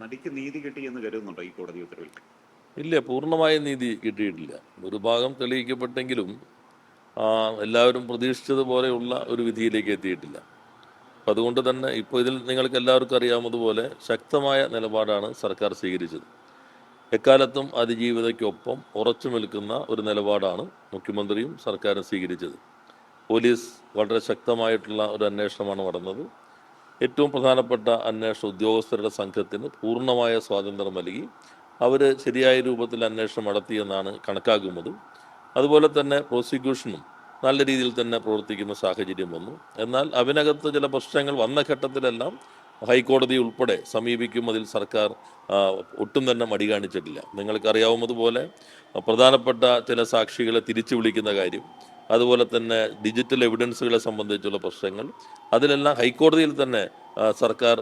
നടിക്ക് നീതി കിട്ടി എന്ന് കരുതുന്നുണ്ടോ ഈ കോടതി ഉത്തരവിൽ? ഇല്ല പൂർണമായ നീതി കിട്ടിയിട്ടില്ല. ഒരു ഭാഗം തെളിയിക്കപ്പെട്ടെങ്കിലും എല്ലാവരും പ്രതീക്ഷിച്ചതുപോലെയുള്ള ഒരു വിധിയിലേക്ക് എത്തിയിട്ടില്ല. അപ്പം അതുകൊണ്ട് തന്നെ ഇപ്പോൾ ഇതിൽ നിങ്ങൾക്ക് എല്ലാവർക്കും അറിയാവുന്നതുപോലെ ശക്തമായ നിലപാടാണ് സർക്കാർ സ്വീകരിച്ചത്. എക്കാലത്തും അതിജീവിതയ്ക്കൊപ്പം ഉറച്ചു നിൽക്കുന്ന ഒരു നിലപാടാണ് മുഖ്യമന്ത്രിയും സർക്കാരും സ്വീകരിച്ചത്. പോലീസ് വളരെ ശക്തമായിട്ടുള്ള ഒരു അന്വേഷണമാണ് നടന്നത്. ഏറ്റവും പ്രധാനപ്പെട്ട അന്വേഷണ ഉദ്യോഗസ്ഥരുടെ സംഘത്തിന് പൂർണമായ സ്വാതന്ത്ര്യം നൽകി അവർ ശരിയായ രൂപത്തിൽ അന്വേഷണം നടത്തിയെന്നാണ് കണക്കാക്കുന്നത് അതുപോലെ തന്നെ പ്രോസിക്യൂഷനും നല്ല രീതിയിൽ തന്നെ പ്രവർത്തിക്കുന്ന സാഹചര്യം വന്നു. എന്നാൽ അതിനകത്ത് ചില പ്രശ്നങ്ങൾ വന്ന ഘട്ടത്തിലെല്ലാം ഹൈക്കോടതി ഉൾപ്പെടെ സമീപിക്കുന്നതിൽ സർക്കാർ ഒട്ടും തന്നെ മടി കാണിച്ചിട്ടില്ല. നിങ്ങൾക്കറിയാവുന്നതുപോലെ പ്രധാനപ്പെട്ട ചില സാക്ഷികളെ തിരിച്ചു വിളിക്കുന്ന കാര്യം അതുപോലെ തന്നെ ഡിജിറ്റൽ എവിഡൻസുകളെ സംബന്ധിച്ചുള്ള പ്രശ്നങ്ങൾ. അതിലെല്ലാം ഹൈക്കോടതിയിൽ തന്നെ സർക്കാർ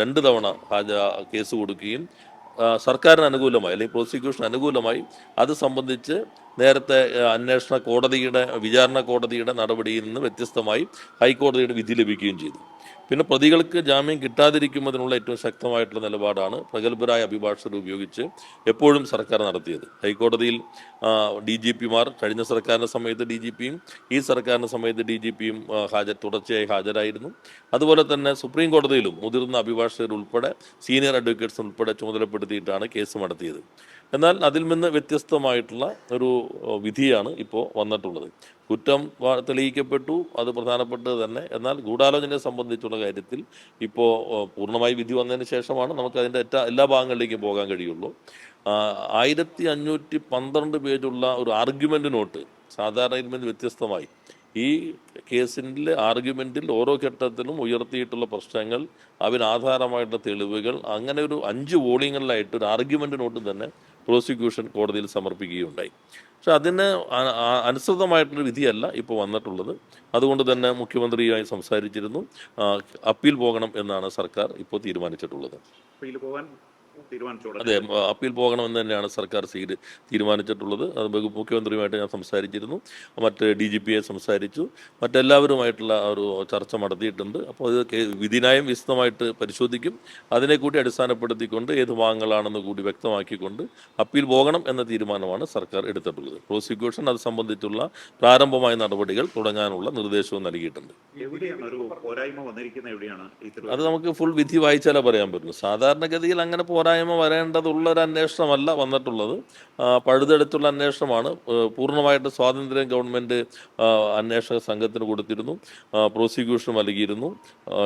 രണ്ട് തവണ കേസ് കൊടുക്കുകയും സർക്കാരിന് അനുകൂലമായി അല്ലെങ്കിൽ പ്രോസിക്യൂഷൻ അനുകൂലമായി അത് സംബന്ധിച്ച് നേരത്തെ അന്വേഷണ കോടതിയുടെ വിചാരണ കോടതിയുടെ നടപടിയിൽ നിന്ന് വ്യത്യസ്തമായി ഹൈക്കോടതിയുടെ വിധി ലഭിക്കുകയും ചെയ്തു. പിന്നെ പ്രതികൾക്ക് ജാമ്യം കിട്ടാതിരിക്കുന്നതിനുള്ള ഏറ്റവും ശക്തമായിട്ടുള്ള നിലപാടാണ് പ്രഗത്ഭരായ അഭിഭാഷകർ ഉപയോഗിച്ച് എപ്പോഴും സർക്കാർ നടത്തിയത്. ഹൈക്കോടതിയിൽ ഡി ജി പിമാർ കഴിഞ്ഞ സർക്കാരിന്റെ സമയത്ത് ഡി ജി പിയും ഈ സർക്കാരിന്റെ സമയത്ത് ഡി ജി പിയും ഹാജർ തുടർച്ചയായി ഹാജരായിരുന്നു. അതുപോലെ തന്നെ സുപ്രീം കോടതിയിലും മുതിർന്ന അഭിഭാഷകർ ഉൾപ്പെടെ സീനിയർ അഡ്വക്കേറ്റ്സ് ഉൾപ്പെടെ ചുമതലപ്പെടുത്തിയിട്ടാണ് കേസ് നടത്തിയത്. എന്നാൽ അതിൽ നിന്ന് വ്യത്യസ്തമായിട്ടുള്ള ഒരു വിധിയാണ് ഇപ്പോൾ വന്നിട്ടുള്ളത്. കുറ്റം തെളിയിക്കപ്പെട്ടു അത് പ്രധാനപ്പെട്ടത് തന്നെ. എന്നാൽ ഗൂഢാലോചനയെ സംബന്ധിച്ചുള്ള കാര്യത്തിൽ ഇപ്പോൾ പൂർണമായി വിധി വന്നതിന് ശേഷമാണ് നമുക്ക് അതിന്റെ ഏറ്റ എല്ലാ ഭാഗങ്ങളിലേക്കും പോകാൻ കഴിയുള്ളൂ. ആയിരത്തി അഞ്ഞൂറ്റി പന്ത്രണ്ട് പേജുള്ള ഒരു ആർഗ്യുമെന്റ് നോട്ട് സാധാരണ ഇതിൽ നിന്ന് വ്യത്യസ്തമായി. ഈ കേസിന്റെ ആർഗ്യുമെന്റിൽ ഓരോ ഘട്ടത്തിലും ഉയർത്തിയിട്ടുള്ള പ്രശ്നങ്ങൾ അതിനാധാരമായിട്ടുള്ള തെളിവുകൾ അങ്ങനെ ഒരു അഞ്ച് വോളിയങ്ങളിലായിട്ട് ഒരു ആർഗ്യുമെന്റ് നോട്ട് തന്നെ പ്രോസിക്യൂഷൻ കോടതിയിൽ സമർപ്പിക്കുകയുണ്ടായി. പക്ഷെ അതിന് അനുസൃതമായിട്ടുള്ള വിധിയല്ല ഇപ്പോൾ വന്നിട്ടുള്ളത്. അതുകൊണ്ട് തന്നെ മുഖ്യമന്ത്രിയുമായി സംസാരിച്ചിരുന്നു. അപ്പീൽ പോകണം എന്നാണ് സർക്കാർ ഇപ്പോൾ തീരുമാനിച്ചിട്ടുള്ളത്. അതെ അപ്പീൽ പോകണമെന്ന് തന്നെയാണ് സർക്കാർ സ്വീകരി തീരുമാനിച്ചിട്ടുള്ളത്. അത് മുഖ്യമന്ത്രിയുമായിട്ട് ഞാൻ സംസാരിച്ചിരുന്നു. മറ്റ് ഡി ജി പിയെ സംസാരിച്ചു. മറ്റെല്ലാവരുമായിട്ടുള്ള ഒരു ചർച്ച നടത്തിയിട്ടുണ്ട്. അപ്പോൾ അത് വിധിനായം വിശദമായിട്ട് പരിശോധിക്കും. അതിനെ കൂടി അടിസ്ഥാനപ്പെടുത്തിക്കൊണ്ട് ഏത് ഭാഗങ്ങളാണെന്ന് കൂടി വ്യക്തമാക്കിക്കൊണ്ട് അപ്പീൽ പോകണം എന്ന തീരുമാനമാണ് സർക്കാർ എടുത്തിട്ടുള്ളത്. പ്രോസിക്യൂഷൻ അത് സംബന്ധിച്ചുള്ള പ്രാരംഭമായ നടപടികൾ തുടങ്ങാനുള്ള നിർദ്ദേശവും നൽകിയിട്ടുണ്ട്. അത് നമുക്ക് ഫുൾ വിധി വായിച്ചാലേ പറയാൻ പറ്റുള്ളൂ. സാധാരണഗതിയിൽ അങ്ങനെ പോരായ്മ വരേണ്ടതുള്ള അന്വേഷണമല്ല വന്നിട്ടുള്ളത്. പഴുതെടുത്തുള്ള അന്വേഷണമാണ്. പൂർണമായിട്ട് സ്വാതന്ത്ര്യം ഗവൺമെന്റ് അന്വേഷക സംഘത്തിന് കൊടുത്തിരുന്നു. പ്രോസിക്യൂഷൻ നൽകിയിരുന്നു.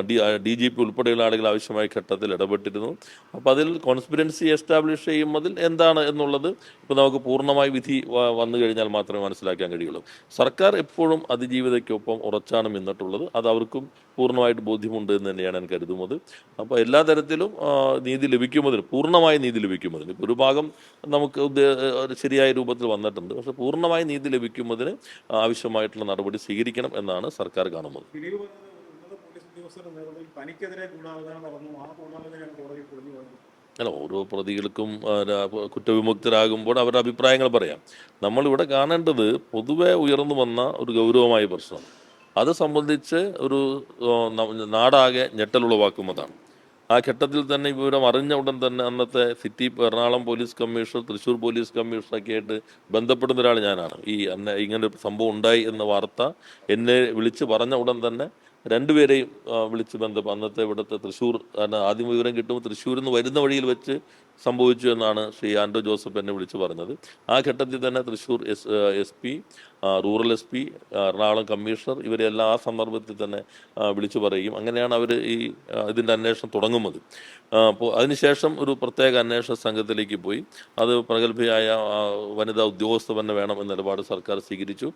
ഡി ഡി ജി പി ഉൾപ്പെടെയുള്ള ആളുകൾ ആവശ്യമായ ഘട്ടത്തിൽ ഇടപെട്ടിരുന്നു. അപ്പോൾ അതിൽ കോൺസ്പിറൻസി എസ്റ്റാബ്ലിഷ് ചെയ്യുന്നതിൽ എന്താണ് എന്നുള്ളത് ഇപ്പോൾ നമുക്ക് പൂർണമായി വിധി വന്നു കഴിഞ്ഞാൽ മാത്രമേ മനസ്സിലാക്കാൻ കഴിയുള്ളൂ. സർക്കാർ എപ്പോഴും അതിജീവിതയ്ക്കൊപ്പം ഉറച്ചാണ് നിന്നിട്ടുള്ളത്. അത് അവർക്കും പൂർണമായിട്ട് ബോധ്യമുണ്ട് എന്ന് തന്നെയാണ് ഞാൻ കരുതുന്നത്. അപ്പോൾ എല്ലാ തരത്തിലും നീതി ലഭിക്കുന്നതിന് പൂർണമായ നീതി ലഭിക്കുന്നതിന് ഒരു ഭാഗം നമുക്ക് ശരിയായ രൂപത്തിൽ വന്നിട്ടുണ്ട്. പക്ഷേ പൂർണമായ നീതി ലഭിക്കുന്നതിന് ആവശ്യമായിട്ടുള്ള നടപടി സ്വീകരിക്കണം എന്നാണ് സർക്കാർ കാണുന്നത്. അല്ല ഓരോ പ്രതികൾക്കും കുറ്റവിമുക്തരാകുമ്പോൾ അവരുടെ അഭിപ്രായങ്ങൾ പറയാം. നമ്മളിവിടെ കാണേണ്ടത് പൊതുവെ ഉയർന്നു വന്ന ഒരു ഗൗരവമായ പ്രശ്നം അത് സംബന്ധിച്ച് ഒരു നാടാകെ ഞെട്ടലുളവാക്കുന്നതാണ് ആ ഘട്ടത്തിൽ തന്നെ വിവരം അറിഞ്ഞ ഉടൻ തന്നെ അന്നത്തെ city Ernakulam police commissioner Thrissur police കമ്മീഷണറൊക്കെ ആയിട്ട് ബന്ധപ്പെടുന്ന ഒരാൾ ഞാനാണ്. ഈ അന്ന് ഇങ്ങനെ ഒരു സംഭവം ഉണ്ടായി എന്ന വാർത്ത എന്നെ വിളിച്ച് പറഞ്ഞ ഉടൻ തന്നെ രണ്ടുപേരെയും വിളിച്ച് ബന്ധം അന്നത്തെ ഇവിടുത്തെ തൃശ്ശൂർ കാരണം ആദ്യം വിവരം കിട്ടുമ്പോൾ തൃശ്ശൂരിൽ നിന്ന് വരുന്ന വഴിയിൽ വെച്ച് സംഭവിച്ചു എന്നാണ് ശ്രീ ആൻഡോ ജോസഫ് എന്നെ വിളിച്ച് പറഞ്ഞത്. ആ ഘട്ടത്തിൽ തന്നെ Thrissur S S P rural S P Ernakulam commissioner ഇവരെല്ലാം ആ സന്ദർഭത്തിൽ തന്നെ വിളിച്ചു പറയുകയും അങ്ങനെയാണ് അവർ ഈ ഇതിന്റെ അന്വേഷണം തുടങ്ങുന്നത്. അപ്പോൾ അതിനുശേഷം ഒരു പ്രത്യേക അന്വേഷണ സംഘത്തിലേക്ക് പോയി. അത് പ്രഗത്ഭയായ വനിതാ ഉദ്യോഗസ്ഥ തന്നെ വേണം എന്ന നിലപാട് സർക്കാർ സ്വീകരിച്ചു.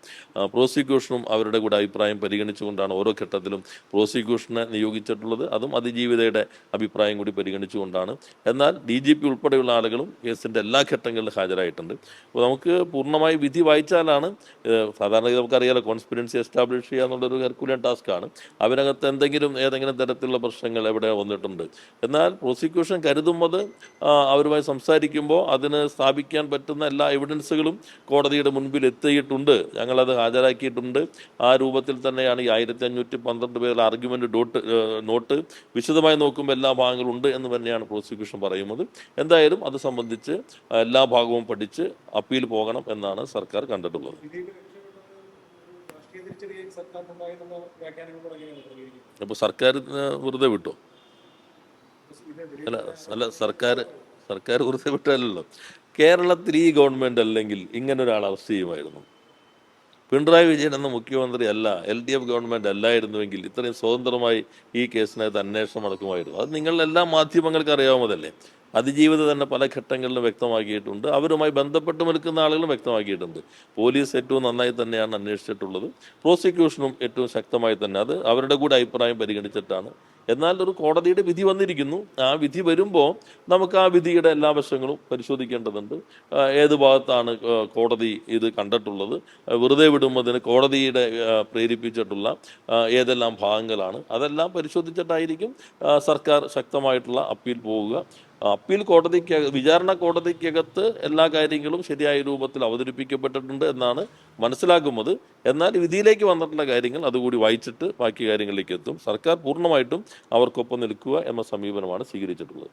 പ്രോസിക്യൂഷനും അവരുടെ കൂടെ അഭിപ്രായം പരിഗണിച്ചുകൊണ്ടാണ് ഓരോ ഘട്ടത്തിലും പ്രോസിക്യൂഷനെ നിയോഗിച്ചിട്ടുള്ളത്. അതും അതിജീവിതയുടെ അഭിപ്രായം കൂടി പരിഗണിച്ചുകൊണ്ടാണ്. എന്നാൽ ഡി ജി പി ഉൾപ്പെടെയുള്ള ആളുകളും കേസിന്റെ എല്ലാ ഘട്ടങ്ങളിലും ഹാജരായിട്ടുണ്ട്. അപ്പോൾ നമുക്ക് പൂർണമായി വിധി വായിച്ചാലാണ് ഏഹ്, സാധാരണ നമുക്കറിയാലോ കോൺസ്പിറൻസി എസ്റ്റാബ്ലിഷ് ചെയ്യുക എന്നുള്ളൊരു ഹെർക്കുലിയൻ ടാസ്ക്കാണ്. അവരകത്ത് എന്തെങ്കിലും ഏതെങ്കിലും തരത്തിലുള്ള പ്രശ്നങ്ങൾ എവിടെ വന്നിട്ടുണ്ട്. എന്നാൽ പ്രോസിക്യൂഷൻ ആ, അവരുമായി സംസാരിക്കുമ്പോൾ അതിന് സ്ഥാപിക്കാൻ പറ്റുന്ന എല്ലാ എവിഡൻസുകളും കോടതിയുടെ മുൻപിൽ എത്തിയിട്ടുണ്ട്. ഞങ്ങളത് ഹാജരാക്കിയിട്ടുണ്ട്. ആ രൂപത്തിൽ തന്നെയാണ് ഈ ആയിരത്തി അഞ്ഞൂറ്റി പന്ത്രണ്ട് പേരുടെ ആർഗ്യുമെന്റ് ഡോട്ട് നോട്ട് വിശദമായി നോക്കുമ്പോൾ എല്ലാ ഭാഗങ്ങളും ഉണ്ട് എന്ന് തന്നെയാണ് പ്രോസിക്യൂഷൻ പറയുന്നത്. എന്തായാലും അത് സംബന്ധിച്ച് എല്ലാ ഭാഗവും പഠിച്ച് അപ്പീൽ പോകണം എന്നാണ് സർക്കാർ കണ്ടിട്ടുള്ളത്. അപ്പോൾ സർക്കാർ വെറുതെ വിട്ടോ? അല്ല അല്ല സർക്കാർ സർക്കാർ വെറുതെ വിട്ടല്ലോ കേരളത്തിൽ ഈ ഗവൺമെന്റ് അല്ലെങ്കിൽ ഇങ്ങനെ ഒരാൾ അറസ്റ്റ് ചെയ്യുമായിരുന്നു. പിണറായി വിജയൻ എന്ന മുഖ്യമന്ത്രി അല്ല എൽ ഡി എഫ് ഗവൺമെന്റ് അല്ലായിരുന്നുവെങ്കിൽ ഇത്രയും സ്വതന്ത്രമായി ഈ കേസിനകത്ത് അന്വേഷണം നടക്കുമായിരുന്നു. അത് നിങ്ങളെല്ലാ മാധ്യമങ്ങൾക്ക് അറിയാവുന്നതല്ലേ? അതിജീവിത തന്നെ പല ഘട്ടങ്ങളിലും വ്യക്തമാക്കിയിട്ടുണ്ട്. അവരുമായി ബന്ധപ്പെട്ട് നിൽക്കുന്ന ആളുകളും വ്യക്തമാക്കിയിട്ടുണ്ട്. പോലീസ് ഏറ്റവും നന്നായി തന്നെയാണ് അന്വേഷിച്ചിട്ടുള്ളത്. പ്രോസിക്യൂഷനും ഏറ്റവും ശക്തമായി തന്നെ. അത് അവരുടെ കൂടെ അഭിപ്രായം പരിഗണിച്ചിട്ടാണ് എന്നാൽ ഒരു കോടതിയുടെ വിധി വന്നിരിക്കുന്നു. ആ വിധി വരുമ്പോൾ നമുക്ക് ആ വിധിയുടെ എല്ലാ വശങ്ങളും പരിശോധിക്കേണ്ടതുണ്ട്. ഏത് ഭാഗത്താണ് കോടതി ഇത് കണ്ടിട്ടുള്ളത്? വെറുതെ വിടുമ്പോൾ കോടതിയുടെ പ്രേരിപ്പിച്ചിട്ടുള്ള ഏതെല്ലാം ഭാഗങ്ങളാണ്? അതെല്ലാം പരിശോധിച്ചിട്ടായിരിക്കും സർക്കാർ ശക്തമായിട്ടുള്ള അപ്പീൽ പോവുക. അപ്പീൽ കോടതിക്ക് വിചാരണ കോടതിക്കകത്ത് എല്ലാ കാര്യങ്ങളും ശരിയായ രൂപത്തിൽ അവതരിപ്പിക്കപ്പെട്ടിട്ടുണ്ട് എന്നാണ് മനസ്സിലാക്കുന്നത് എന്നാൽ വിധിയിലേക്ക് വന്നിട്ടുള്ള കാര്യങ്ങൾ അതുകൂടി വായിച്ചിട്ട് ബാക്കി കാര്യങ്ങളിലേക്ക് എത്തും. സർക്കാർ പൂർണമായിട്ടും അവർക്കൊപ്പം നിൽക്കുക എന്ന സമീപനമാണ് സ്വീകരിച്ചിട്ടുള്ളത്.